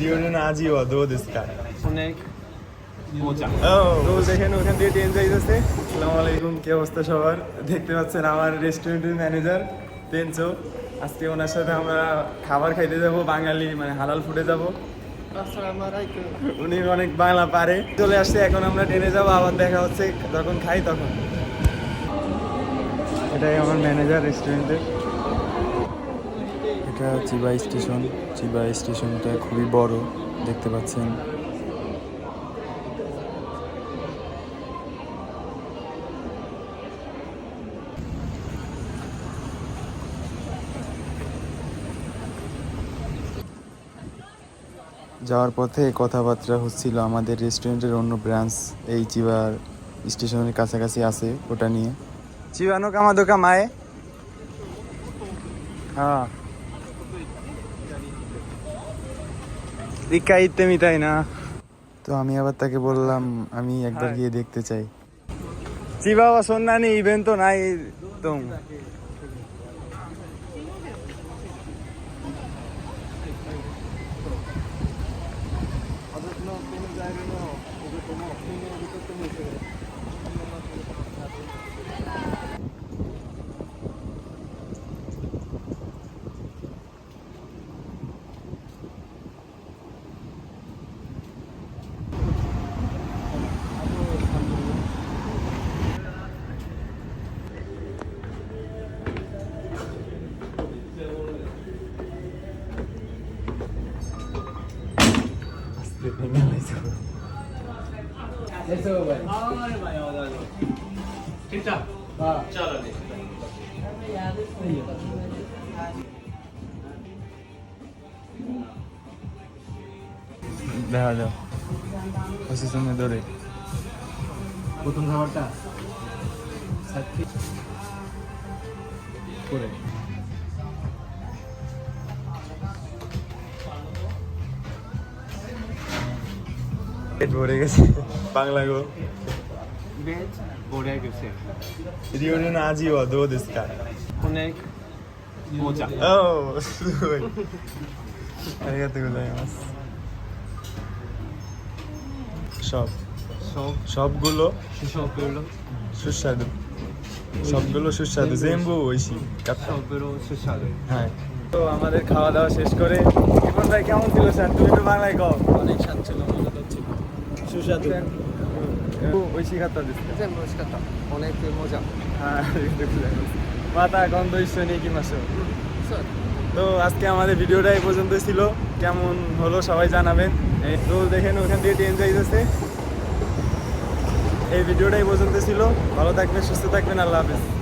Reunion আজই ও দো দিসকা অনেক দেখেন ওখান দিয়ে ট্রেন যাইতেছে আসসালামু আলাইকুম কি অবস্থা সবার দেখতে পাচ্ছেন আমার রেস্টুরেন্টের ম্যানেজার পেঞ্চো আজকে ওনার সাথে আমরা খাবার খাইতে যাব। বাঙালি মানে হালাল ফুডে যাব। উনি অনেক বাংলা পারে। চলে আসছে। এখন আমরা ট্রেনে যাব। আবার দেখা হচ্ছে। যখন খাই তখন। এটাই আমার ম্যানেজার রেস্টুরেন্টের এটা চিবাই স্টেশন। চিবাই স্টেশনটা খুবই বড়, দেখতে পাচ্ছেন। যাওয়ার পথে কথাবার্তা হচ্ছিল আমাদের রেস্টুরেন্টের অন্য ব্রাঞ্চ, এই চিবার স্টেশনের কাছাকাছি আছে ওটা নিয়ে। চিবানো কামা দোকা মায়ে। হ্যাঁ। ইকা ইতে মিটাই না। তো আমি আবার তাকে বললাম আমি একবার গিয়ে দেখতে চাই। চিবা বা সন্ধানি ইভেন্ট তো নাই তো দেখা যাও পজিশনে ধরে প্রথম খাবারটা করে পেট ভরে গেছে। বাংলা গো। বেজ পড়ে গেছে। রিউনিয়ন আজই ও দো দিসকা অনেক মজা। ও সুই আরিগাতো গোজাইমাস সব। সব। সবগুলো সুস্বাদু। সবগুলো সুস্বাদু। জেম্বু ঐশি সুস্বাদু। হ্যাঁ। তো আমাদের খাওয়া দাওয়া শেষ করে রিপন ভাই কেমন ছিল স্যার? তুমি তো বাংলায় কও। অনেক স্বাদ ছিল মজাদার ছিল তো আজকে আমাদের ভিডিওটা এই পর্যন্ত ছিল। কেমন হলো সবাই জানাবেন। তো দেখেন ওখান দিয়ে ট্রেন যাইতেছে। এই ভিডিওটা এই পর্যন্ত ছিল। ভালো থাকবেন, সুস্থ থাকবেন, আল্লাহ হাফেজ।